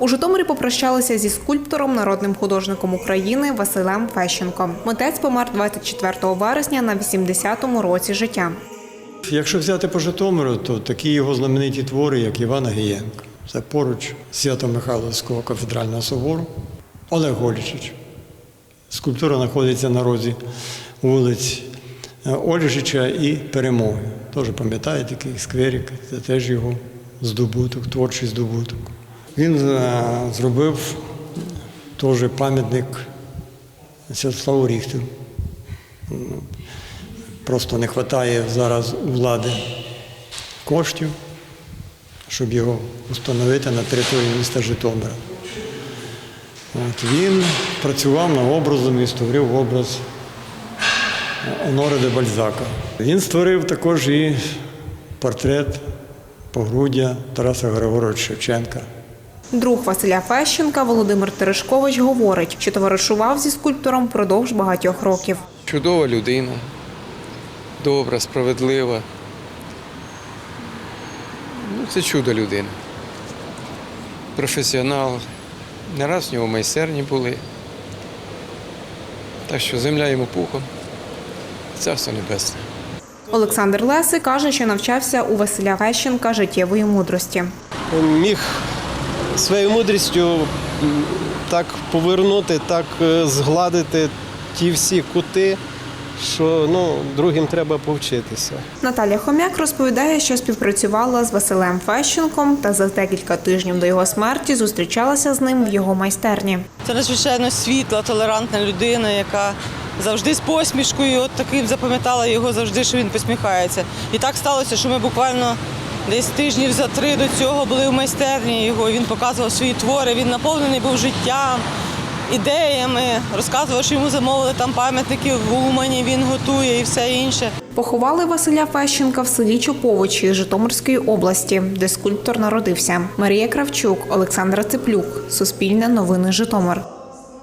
У Житомирі попрощалися зі скульптором, народним художником України Василем Фещенко. Митець помер 24 вересня на 80-му році життя. Якщо взяти по Житомиру, то такі його знамениті твори, як Івана Гієнка. Це поруч Свято-Михайловського кафедрального собору. Олег Голічич. Скульптура знаходиться на розі вулиць е, Ольжича і Перемоги. Теж пам'ятаєте, такий скверик, це теж його здобуток, творчий здобуток. Він е, зробив теж пам'ятник Святославу Ріхтеру. Просто не вистачає зараз у влади коштів, щоб його встановити на території міста Житомира. От, він працював над образом і створив образ Оноре де Бальзака. Він створив також і портрет погруддя Тараса Григоровича Шевченка. Друг Василя Фещенка Володимир Терешкович говорить, що товаришував зі скульптором впродовж багатьох років. Чудова людина, добра, справедлива. Ну, це чудо людина. Професіонал. Не раз в нього майстерні були. Так що земля йому пухом. Царство небесне. Олександр Леси каже, що навчався у Василя Фещенка життєвої мудрості. міг своєю мудрістю так повернути, так е, згладити ті всі кути, що ну, другим треба повчитися. Наталія Хомяк розповідає, що співпрацювала з Василем Фещенком та за декілька тижнів до його смерті зустрічалася з ним в його майстерні. Це надзвичайно світла, толерантна людина, яка завжди з посмішкою. От таким запам'ятала його завжди, що він посміхається. І так сталося, що ми буквально десь тижнів за три до цього були в майстерні його. Він показував свої твори. Він наповнений був життям, ідеями, розказував, що йому замовили там пам'ятники в Умані, він готує і все інше. Поховали Василя Фещенка в селі Чоповичі Житомирської області, де скульптор народився. Марія Кравчук, Олександра Цеплюк. Суспільне новини Житомир.